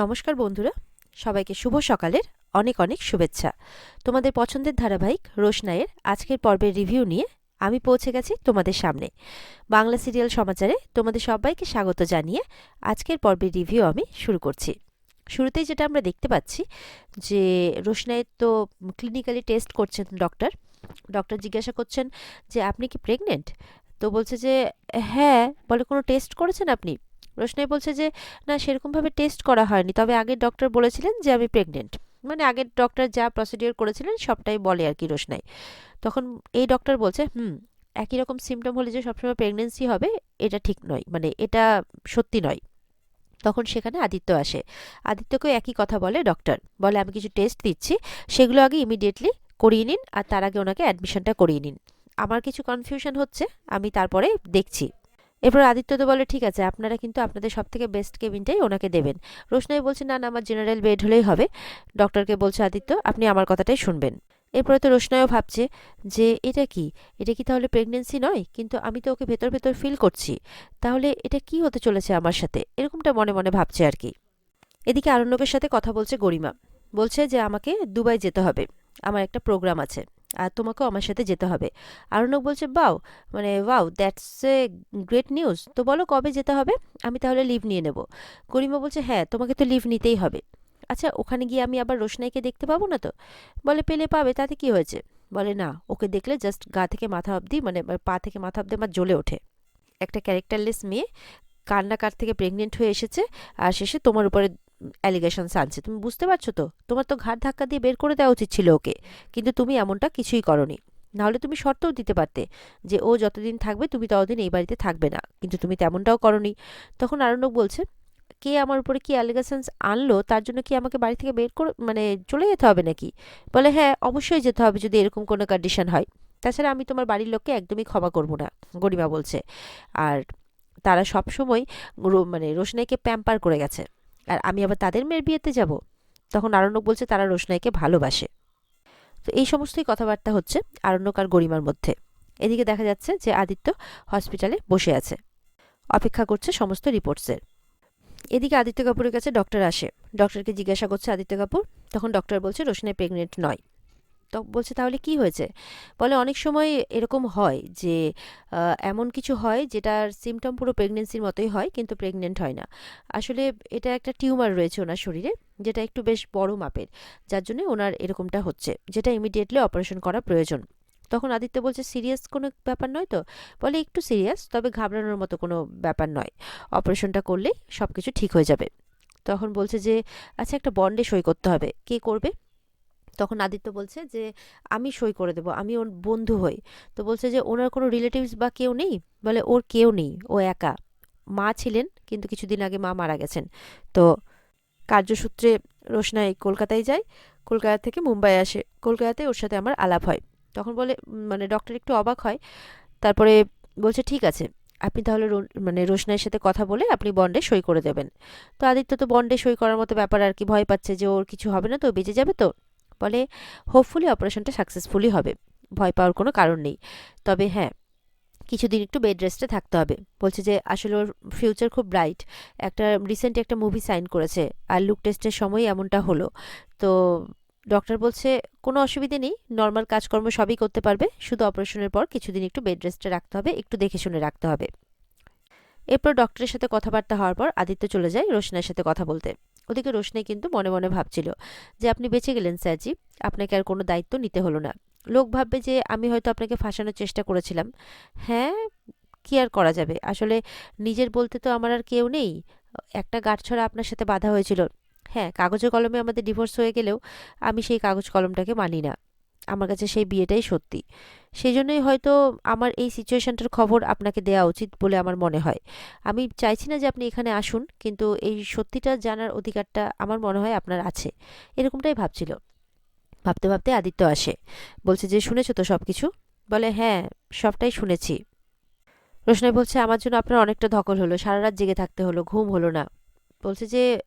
নমস্কার বন্ধুরা। সবাইকে শুভ সকালের অনেক অনেক শুভেচ্ছা। তোমাদের পছন্দের ধারাবাহিক রোশনাইয়ের আজকের পর্বের রিভিউ নিয়ে আমি পৌঁছে গেছি তোমাদের সামনে। বাংলা সিরিয়াল সমাচারে তোমাদের সবাইকে স্বাগত জানিয়ে আজকের পর্বের রিভিউ আমি শুরু করছি। শুরুতেই যেটা আমরা দেখতে পাচ্ছি যে রোশনাইয়ের তো ক্লিনিক্যালি টেস্ট করছেন ডক্টর ডক্টর জিজ্ঞাসা করছেন যে, আপনি কি প্রেগনেন্ট তো বলছে যে হ্যাঁ বলে কোনো টেস্ট করেছেন আপনি? রোশনাই বলছে যে, না, সেরকমভাবে টেস্ট করা হয়নি। তবে আগের ডক্টর বলেছিলেন যে, আমি প্রেগনেন্ট মানে আগের ডক্টর যা প্রসিডিওর করেছিলেন, সবটাই বলে আর কি রোশনাই। তখন এই ডক্টর বলছে, হুম, একই রকম সিমটম হলে যে সবসময় প্রেগনেন্সি হবে, এটা ঠিক নয়। মানে এটা সত্যি নয়। তখন সেখানে আদিত্য আসে। আদিত্যকেও একই কথা বলে ডক্টর বলে, আমি কিছু টেস্ট দিচ্ছি, সেগুলো আগে ইমিডিয়েটলি করিয়ে নিন, আর তার আগে ওনাকে অ্যাডমিশনটা করিয়ে নিন। আমার কিছু কনফিউশন হচ্ছে, আমি তারপরে দেখছি। এরপর আদিত্য তো বলে, ঠিক আছে, আপনারা কিন্তু আপনাদের সব থেকে বেস্ট কেবিনটাই ওনাকে দেবেন। রোশনাই বলছে, না না, আমার জেনারেল বেড হলেই হবে। ডক্টরকে বলছে, আদিত্য, আপনি আমার কথাটাই শুনবেন। এরপরে তো রোশনাইও ভাবছে যে, এটা কি? এটা কি তাহলে প্রেগনেন্সি নয়? কিন্তু আমি তো ওকে ভেতর ভেতর ফিল করছি। তাহলে এটা কি হতে চলেছে আমার সাথে? এরকমটা মনে মনে ভাবছে আর কি। এদিকে আরণ্যকের সাথে কথা বলছে গরিমা। বলছে যে, আমাকে দুবাই যেতে হবে। আমার একটা প্রোগ্রাম আছে। আর তোমাকেও আমার সাথে যেতে হবে। আরণ্যক বলছে, বাও মানে wow that's a great news তো বলো কবে যেতে হবে? আমি তাহলে লিভ নিয়ে নেব। গরিমা বলছে হ্যাঁ তোমাকে তো লিভ নিতেই হবে। আচ্ছা ওখানে গিয়ে আমি আবার রোশনাইকে দেখতে পাবো না তো? বলে, পেলে পাবে, তাতে কি হয়েছে? বলে, না, ওকে দেখলে জাস্ট গা থেকে মাথা অবধি মানে পা থেকে মাথা অবধি আমার জ্বলে ওঠে। একটা ক্যারেক্টারলেস মেয়ে, কান্নাকার থেকে প্রেগনেন্ট হয়ে এসেছে, আর শেষে তোমার উপরে অ্যালিগেশনস আনছে তুমি বুঝতে পারছ তো? তোমার তো ঘাট ধাক্কা দিয়ে বের করে দেওয়া উচিত ছিল ওকে। কিন্তু তুমি এমনটা কিছুই করনি। নাহলে তুমি শর্তও দিতে পারতে যে ও যতদিন থাকবে তুমি ততদিন এই বাড়িতে থাকবে না। কিন্তু তুমি তেমনটাও করনি। তখন আরণ্যক বলছে, কে আমার উপরে কি অ্যালিগেশনস আনলো? তার জন্য কি আমাকে বাড়ি থেকে বের করে মানে চলে যেতে হবে নাকি? বলে হ্যাঁ অবশ্যই যেতে হবে যদি এরকম কোনো কন্ডিশন হয়। তাছাড়া আমি তোমার বাড়ির লোককে একদমই ক্ষমা করব না, গরিমা বলছে। আর তারা সবসময় মানে রোশনাইকে প্যাম্পার করে গেছে। আর আমি আবার তাদের মেয়ের বিয়েতে যাব। তখন আরণ্যক বলছে, তারা রোশনাইকে ভালোবাসে। তো এই সমস্তই কথাবার্তা হচ্ছে আরণ্যক আর গরিমার মধ্যে। এদিকে দেখা যাচ্ছে যে আদিত্য হসপিটালে বসে আছে। অপেক্ষা করছে সমস্ত রিপোর্টসের। এদিকে আদিত্য কাপুরের কাছে ডক্টর আসে। ডক্টরকে জিজ্ঞাসা করছে, আদিত্য কাপুর? তখন ডক্টর বলছে, রোশনাই প্রেগনেন্ট নয়। তো বলছে, তাহলে কি হয়েছে? বলে, অনেক সময় এরকম হয় যে এমন কিছু হয় যেটার সিমটম পুরো প্রেগনেন্সির মতোই হয়, কিন্তু প্রেগনেন্ট হয় না। আসলে এটা একটা টিউমার রয়েছে ওনার শরীরে, যেটা একটু বেশ বড় মাপের, যার জন্য ওনার এরকমটা হচ্ছে, যেটা ইমিডিয়েটলি অপারেশন করা প্রয়োজন। তখন আদিত্য বলছে সিরিয়াস কোনো ব্যাপার নয় তো? বলে, একটু সিরিয়াস তবে ঘাবড়ানোর মতো কোনো ব্যাপার নয়। অপারেশনটা করলেই সব কিছু ঠিক হয়ে যাবে। তখন বলছে যে আচ্ছা একটা বন্ডে সই করতে হবে। কে করবে? তখন আদিত্য বলছে যে, আমি সই করে দেবো, আমি ওর বন্ধু হই। তো বলছে যে, ওনার কোনো রিলেটিভস বা কেউ নেই? বলে, ওর কেউ নেই, ও একা। মা ছিলেন, কিন্তু কিছুদিন আগে মা মারা গেছেন। তো কার্যসূত্রে রোশনাই কলকাতায় যায়, কলকাতা থেকে মুম্বাই আসে। কলকাতাতে ওর সাথে আমার আলাপ হয়। তখন বলে মানে ডক্টর একটু অবাক হয়। তারপরে বলছে, ঠিক আছে, আপনি তাহলে মানে রোশনাইয়ের সাথে কথা বলে আপনি বন্ডে সই করে দেবেন। তো আদিত্য তো বন্ডে সই করার মতো ব্যাপার আর কি ভয় পাচ্ছে যে, ওর কিছু হবে না তো, বেঁচে যাবে তো? বলে হোপফুলি অপারেশনটা সাকসেসফুলি হবে। ভয় পাওয়ার কোনো কারণ নেই। তবে হ্যাঁ কিছুদিন একটু বেড রেস্টে থাকতে হবে। বলছে যে আসলে ওর ফিউচার খুব ব্রাইট একটা রিসেন্ট একটা মুভি সাইন করেছে আর লুক টেস্টের সময় এমনটা হলো। তো ডক্টর বলছে, কোনো অসুবিধে নেই নর্মাল কাজকর্ম সবই করতে পারবে। শুধু অপারেশনের পর কিছুদিন একটু বেড রেস্টে রাখতে হবে, একটু দেখে শুনে রাখতে হবে। এরপর ডক্টরের সাথে কথাবার্তা হওয়ার পর আদিত্য চলে যায় রোশনার সাথে কথা বলতে। ওদিকে রোশনাই কিন্তু মনে মনে ভাবছিল যে আপনি বেঁচে গেলেন স্যারজি, আপনাকে আর কোনো দায়িত্ব নিতে হলো না। লোক ভাববে যে আমি হয়তো আপনাকে ফাঁসানোর চেষ্টা করেছিলাম। হ্যাঁ কি আর করা যাবে? আসলে নিজের বলতে তো আমার আর কেউ নেই। একটা গাঠ ছড়া আপনার সাথে বাধা হয়েছিল। হ্যাঁ কাগজে কলমে আমাদের ডিভোর্স হয়ে গেলেও আমি সেই কাগজ কলমটাকে মানি না। আমার কাছে সেই বিয়েটাই সত্যি। সেই জন্যই হয়তো আমার এই সিচুয়েশনটার খবর আপনাকে দেওয়া উচিত বলে আমার মনে হয়। আমি চাইছি না যে আপনি এখানে আসুন, কিন্তু এই সত্যিটা জানার অধিকারটা আমার মনে হয় আপনার আছে। এরকমটাই ভাবছিল। ভাবতে ভাবতে আদিত্য আসে। বলছে যে, শুনেছো তো সব কিছু বলে হ্যাঁ সবটাই শুনেছি। রোশনাই বলছে, আমার জন্য আপনার অনেকটা ধকল হলো। সারা রাত জেগে থাকতে হলো, ঘুম হলো না। বলছে যে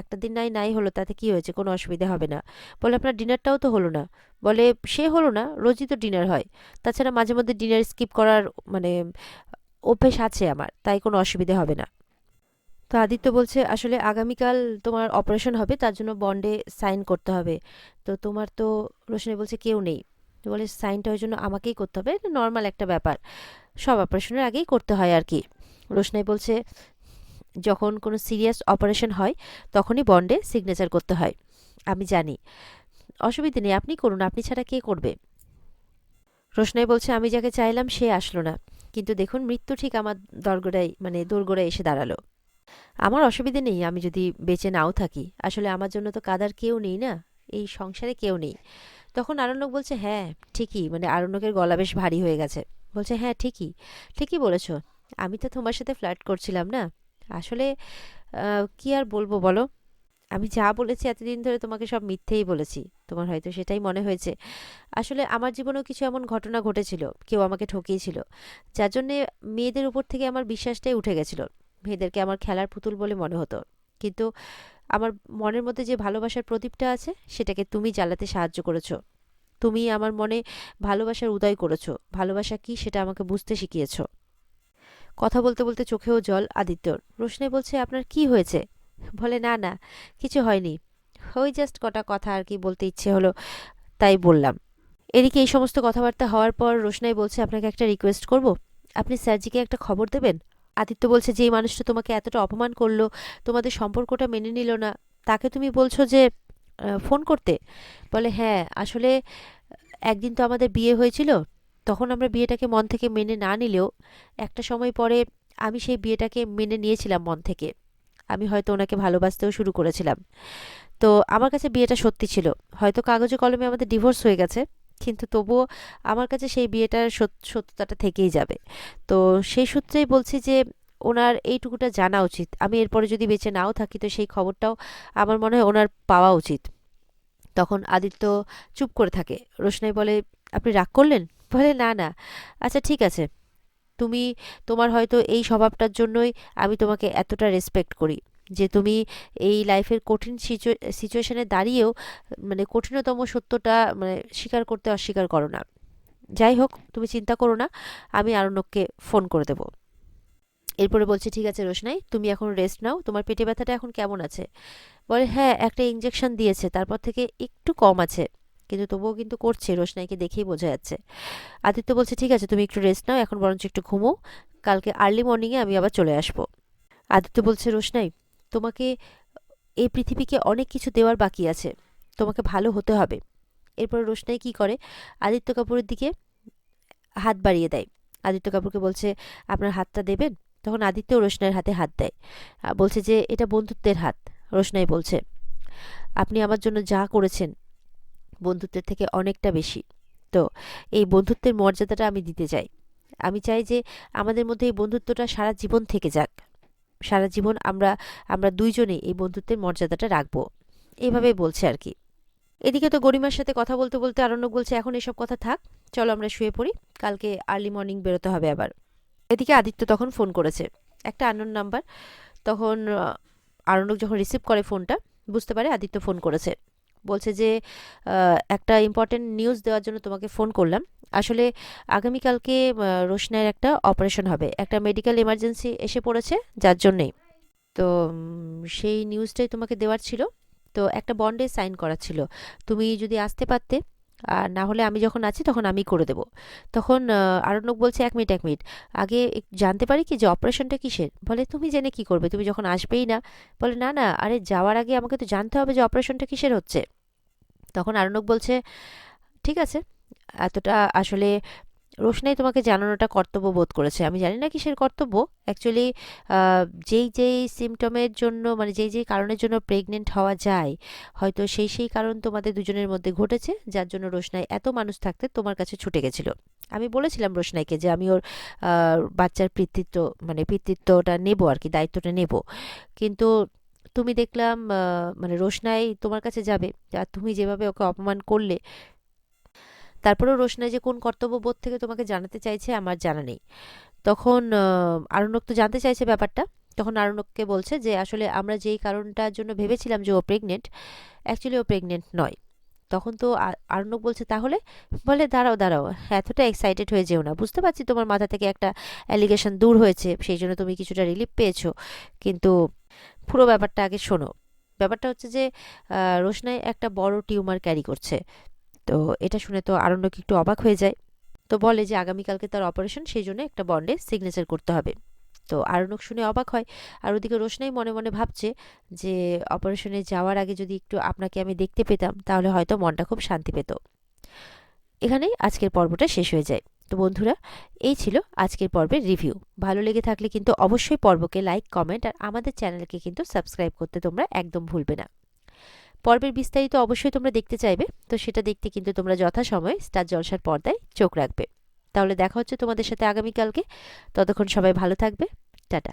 একটা দিন নাই নাই হলো, তাতে কি হয়েছে? কোনো অসুবিধা হবে না। বলে, আপনার ডিনারটাও তো হলো না। বলে, সে হলো না, রোজই তো ডিনার হয়। তাছাড়া মাঝে মধ্যে ডিনার স্কিপ করার মানে অভ্যেস আছে আমার, তাই কোনো অসুবিধা হবে না। তো আদিত্য বলছে, আসলে আগামীকাল তোমার অপারেশন হবে, তার জন্য বন্ডে সাইন করতে হবে। তো তোমার তো, রোশনি বলছে, কেউ নেই। তো বলে, সাইনটা ওই জন্য আমাকেই করতে হবে নর্মাল একটা ব্যাপার। সব অপারেশনের আগেই করতে হয় আর কি। রোশনাই বলছে যখন কোনো সিরিয়াস অপারেশন হয়, তখনই বন্ডে সিগনেচার করতে হয়। আমি জানি। অসুবিধে নেই, আপনি করুন, আপনি ছাড়া কে করবে? রোশনাই বলছে, আমি যাকে চাইলাম, সে আসলো না। কিন্তু দেখুন, মৃত্যু ঠিক আমার দরগোড়ায় মানে দোরগোড়ায় এসে দাঁড়াল। আমার অসুবিধে নেই, আমি যদি বেঁচে নাও থাকি। আসলে আমার জন্য তো কাদার কেউ নেই না? এই সংসারে কেউ নেই। তখন আরণ্যক বলছে হ্যাঁ ঠিকই মানে আরণ্যকের গলা বেশ ভারী হয়ে গেছে। বলছে হ্যাঁ ঠিকই ঠিকই বলেছ। আমি তো তোমার সাথে ফ্ল্যাট করছিলাম না? আসলে কি আর বলব বলো? আমি যা বলেছি এতদিন ধরে তোমাকে সব মিথ্যেই বলেছি। তোমার হয়তো সেটাই মনে হয়েছে। আসলে আমার জীবনেও কিছু এমন ঘটনা ঘটেছিল, কেউ আমাকে ঠকিয়েছিল, যার জন্যে মেয়েদের উপর থেকে আমার বিশ্বাসটাই উঠে গেছিল। মেয়েদেরকে আমার খেলার পুতুল বলে মনে হতো। কিন্তু আমার মনের মধ্যে যে ভালোবাসার প্রদীপটা আছে, সেটাকে তুমি জ্বালাতে সাহায্য করেছ। তুমি আমার মনে ভালোবাসার উদয় করেছ। ভালোবাসা কি সেটা আমাকে বুঝতে শিখিয়েছো। কথা বলতে বলতে চোখেও জল আদিত্যর। রোশনাই বলছে, আপনার কি হয়েছে? বলে, না না, কিছু হয়নি। ওই জাস্ট কটা কথা আর কি বলতে ইচ্ছে হলো, তাই বললাম। এদিকে এই সমস্ত কথাবার্তা হওয়ার পর রোশনাই বলছে, আপনাকে একটা রিকোয়েস্ট করব। আপনি স্যারজিকে একটা খবর দেবেন? আদিত্য বলছে, যেই মানুষটা তোমাকে এতটা অপমান করল, তোমাদের সম্পর্কটা মেনে নিল না, তাকে তুমি বলছো যে ফোন করতে? বলে হ্যাঁ আসলে একদিন তো আমাদের বিয়ে হয়েছিল তখন আমরা বিয়েটাকে মন থেকে মেনে না নিলেও একটা সময় পরে আমি সেই বিয়েটাকে মেনে নিয়েছিলাম মন থেকে। আমি হয়তো ওনাকে ভালোবাসতেও শুরু করেছিলাম। তো আমার কাছে বিয়েটা সত্যি ছিল। হয়তো কাগজে কলমে আমাদের ডিভোর্স হয়ে গেছে, কিন্তু তবুও আমার কাছে সেই বিয়েটার সত- সত্যতাটা থেকেই যাবে। তো সেই সূত্রেই বলছি যে ওনার এইটুকুটা জানা উচিত। আমি এরপরে যদি বেঁচে নাও থাকি তো সেই খবরটাও আমার মনে হয় ওনার পাওয়া উচিত। তখন আদিত্য চুপ করে থাকে। রোশনাই বলে, আপনি রাগ করলেন? বলে, না না আচ্ছা ঠিক আছে। তুমি তোমার হয়তো এই স্বভাবটার জন্যই আমি তোমাকে এতটা রেসপেক্ট করি যে তুমি এই লাইফের কঠিন সিচুয়েশনে দাঁড়িয়েও মানে কঠিনতম সত্যটা মানে স্বীকার করতে অস্বীকার করো না। যাই হোক, তুমি চিন্তা করো না, আমি আরণ্যককে ফোন করে দেবো। এরপরে বলছে, ঠিক আছে রোশনাই, তুমি এখন রেস্ট নাও, তোমার পেটে ব্যথাটা এখন কেমন আছে? বলে হ্যাঁ একটা ইঞ্জেকশন দিয়েছে, তারপর থেকে একটু কম আছে। কিন্তু তবুও কিন্তু করছে, রোশনাইকে দেখেই বোঝা যাচ্ছে। আদিত্য বলছে, ঠিক আছে, তুমি একটু রেস্ট নাও, এখন বরঞ্চ একটু ঘুমো। কালকে আর্লি মর্নিংয়ে আমি আবার চলে আসব। আদিত্য বলছে, রোশনাই, তোমাকে, এই পৃথিবীকে অনেক কিছু দেওয়ার বাকি আছে। তোমাকে ভালো হতে হবে। এরপর রোশনাই কি করে? আদিত্য কাপুরের দিকে হাত বাড়িয়ে দেয়। আদিত্য কাপুরকে বলছে, আপনার হাতটা দেবেন? তখন আদিত্য রোশনাইয়ের হাতে হাত দেয়। বলছে যে, এটা বন্ধুত্বের হাত। রোশনাই বলছে, আপনি আমার জন্য যা করেছেন বন্ধুত্বের থেকে অনেকটা বেশি। তো এই বন্ধুত্বের মর্যাদাটা আমি দিতে চাই। আমি চাই যে আমাদের মধ্যে এই বন্ধুত্বটা সারা জীবন থেকে যাক। সারা জীবন আমরা আমরা দুইজনেই এই বন্ধুত্বের মর্যাদাটা রাখব। এইভাবে বলছে আর কি। এদিকে তো গরিমার সাথে কথা বলতে বলতে আরণ্যক বলছে, এখন এসব কথা থাক, চলো আমরা শুয়ে পড়ি। কালকে আর্লি মর্নিং বেরোতে হবে আবার। এদিকে আদিত্য তখন ফোন করেছে। একটা আননোন নাম্বার তখন আরণ্যক যখন রিসিভ করে ফোনটা, বুঝতে পারে আদিত্য ফোন করেছে। বলছে যে একটা ইম্পর্টেন্ট নিউজ দেওয়ার জন্য তোমাকে ফোন করলাম। আসলে আগামীকালকে আহ, রোশনাইয়ের একটা অপারেশন হবে। একটা মেডিকেল এমার্জেন্সি এসে পড়েছে যার জন্যেই। তো সেই নিউজটাই তোমাকে দেওয়ার ছিল। তো একটা বন্ডে সাইন করা ছিল। তুমি যদি আসতে পারতে আর না হলে আমি যখন আছি তখন আমি করে দেব। তখন আরণ্যক বলছে, এক মিনিট এক মিনিট। আগে জানতে পারি কি যে অপারেশনটা কিসের? বলে, তুমি জেনে কি করবে? তুমি যখন আসবেই না। বলে, না না, আরে যাওয়ার আগে আমাকে তো জানতে হবে যে অপারেশনটা কিসের হচ্ছে। তখন আরণ্যক বলছে, ঠিক আছে, এতটা আসলে রোশনাই তোমাকে জানানোটা কর্তব্য বোধ করেছে। আমি জানি না কিসের কর্তব্য। অ্যাকচুয়ালি যেই যেই সিমটমের জন্য মানে যেই যেই কারণের জন্য প্রেগনেন্ট হওয়া যায়, হয়তো সেই সেই কারণ তোমাদের দুজনের মধ্যে ঘটেছে, যার জন্য রোশনাই এত মানুষ থাকতে তোমার কাছে ছুটে গেছিল। আমি বলেছিলাম রোশনাইকে যে আমি ওর বাচ্চার পিতৃত্ব মানে পিতৃত্বটা নেব আর কি, দায়িত্বটা নেব। কিন্তু তুমি দেখলাম মানে রোশনাই তোমার কাছে যাবে, আর তুমি যেভাবে ওকে অপমান করলে তারপরেও রোশনাই যে কোন কর্তব্যবোধ থেকে তোমাকে জানাতে চাইছে আমার জানা নেই। তখন আরণ্যক তো জানতে চাইছে ব্যাপারটা। তখন আরণ্যককে বলছে যে আসলে আমরা যেই কারণটার জন্য ভেবেছিলাম যে ও প্রেগনেন্ট অ্যাকচুয়ালি ও প্রেগনেন্ট নয়। তখন তো আরণ্যক বলছে তাহলে? বলে দাঁড়াও দাঁড়াও এতটা এক্সাইটেড হয়ে যেও না। বুঝতে পারছি তোমার মাথা থেকে একটা অ্যালিগেশন দূর হয়েছে সেই জন্য তুমি কিছুটা রিলিফ পেয়েছ। কিন্তু পুরো ব্যাপারটা আগে শোনো। ব্যাপারটা হচ্ছে যে আহ, রোশনাই একটা বড় টিউমার ক্যারি করছে। তো এটা শুনে তো আরণ্যক একটু অবাক হয়ে যায়। তো বলে যে আগামীকালকে তার অপারেশন সেই জন্য একটা বন্ডে সিগনেচার করতে হবে। তো আরণ্যক শুনে অবাক হয়। আর ওদিকে রোশনাই মনে মনে ভাবছে যে অপারেশনে যাওয়ার আগে যদি একটু আপনাকে আমি দেখতে পেতাম, তাহলে হয়তো মনটা খুব শান্তি পেত। এখানেই আজকের পর্বটা শেষ হয়ে যায়। তো বন্ধুরা, এই ছিল আজকের পর্বের রিভিউ ভালো লেগে থাকলে কিন্তু অবশ্যই পর্বকে লাইক কমেন্ট আর আমাদের চ্যানেলকে কিন্তু সাবস্ক্রাইব করতে তোমরা একদম ভুলবে না। পর্বের বিস্তারিত অবশ্যই তোমরা দেখতে চাইবে। তো সেটা দেখতে কিন্তু তোমরা যথাসময়ে স্টার জলসার পর্দায় চোখ রাখবে। তাহলে দেখা হচ্ছে তোমাদের সাথে আগামীকালকে। ততক্ষণ সবাই ভালো থাকবে। টাটা।